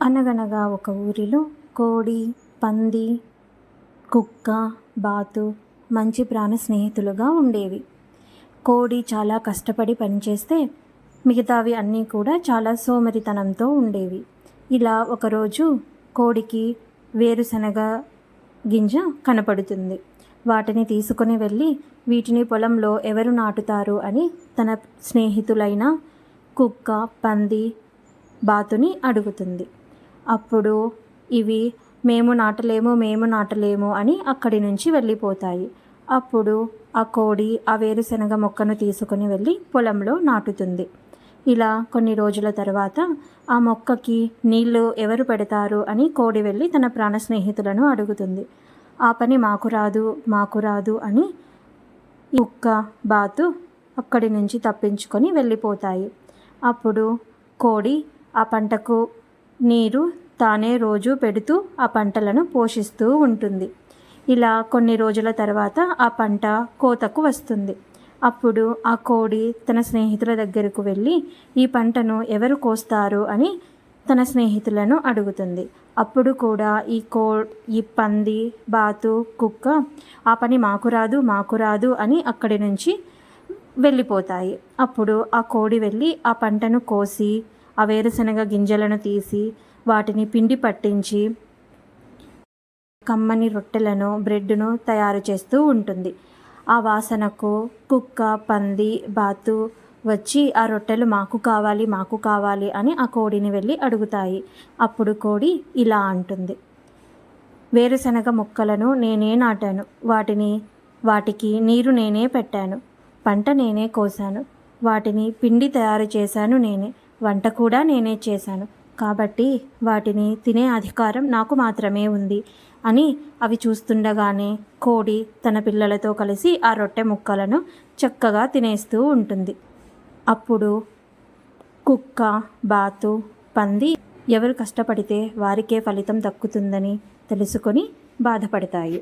అనగనగా ఒక ఊరిలో కోడి పంది కుక్క బాతు మంచి ప్రాణ స్నేహితులుగా ఉండేవి. కోడి చాలా కష్టపడి పనిచేస్తే మిగతావి అన్నీ కూడా చాలా సోమరితనంతో ఉండేవి. ఇలా ఒకరోజు కోడికి వేరుశనగ గింజ కనపడుతుంది. వాటిని తీసుకొని వెళ్ళి వీటిని పొలంలో ఎవరు నాటుతారు అని తన స్నేహితులైన కుక్క పంది బాతుని అడుగుతుంది. అప్పుడు ఇవి మేము నాటలేము మేము నాటలేము అని అక్కడి నుంచి వెళ్ళిపోతాయి. అప్పుడు ఆ కోడి ఆ వేరుశనగ మొక్కను తీసుకొని వెళ్ళి పొలంలో నాటుతుంది. ఇలా కొన్ని రోజుల తర్వాత ఆ మొక్కకి నీళ్ళు ఎవరు పెడతారు అని కోడి వెళ్ళి తన ప్రాణ స్నేహితులను అడుగుతుంది. ఆ పని మాకు రాదు మాకు రాదు అని కుక్క బాతు అక్కడి నుంచి తప్పించుకొని వెళ్ళిపోతాయి. అప్పుడు కోడి ఆ పంటకు నీరు తానే రోజు పెడుతూ ఆ పంటలను పోషిస్తూ ఉంటుంది. ఇలా కొన్ని రోజుల తర్వాత ఆ పంట కోతకు వస్తుంది. అప్పుడు ఆ కోడి తన స్నేహితుల దగ్గరకు వెళ్ళి ఈ పంటను ఎవరు కోస్తారు? అని తన స్నేహితులను అడుగుతుంది. అప్పుడు కూడా ఈ కో ఈ పంది బాతు కుక్క ఆ పని మాకు రాదు మాకు రాదు అని అక్కడి నుంచి వెళ్ళిపోతాయి. అప్పుడు ఆ కోడి వెళ్ళి ఆ పంటను కోసి ఆ వేరుశనగ గింజలను తీసి వాటిని పిండి పట్టించి కమ్మని రొట్టెలను బ్రెడ్ను తయారు చేస్తూ ఉంటుంది. ఆ వాసనకు కుక్క పంది బాతు వచ్చి ఆ రొట్టెలు మాకు కావాలి మాకు కావాలి అని ఆ కోడిని వెళ్ళి అడుగుతాయి. అప్పుడు కోడి ఇలా అంటుంది. వేరుశనగ మొక్కలను నేనే నాటాను. వాటిని వాటికి నీరు నేనే పెట్టాను. పంట నేనే కోసాను. వాటిని పిండి తయారు చేశాను నేనే. వంట కూడా నేనే చేశాను. కాబట్టి వాటిని తినే అధికారం నాకు మాత్రమే ఉంది అని అవి చూస్తుండగానే కోడి తన పిల్లలతో కలిసి ఆ రొట్టె ముక్కలను చక్కగా తినేస్తూ ఉంటుంది. అప్పుడు కుక్క బాతు పంది ఎవరు కష్టపడితే వారికే ఫలితం దక్కుతుందని తెలుసుకొని బాధపడతాయి.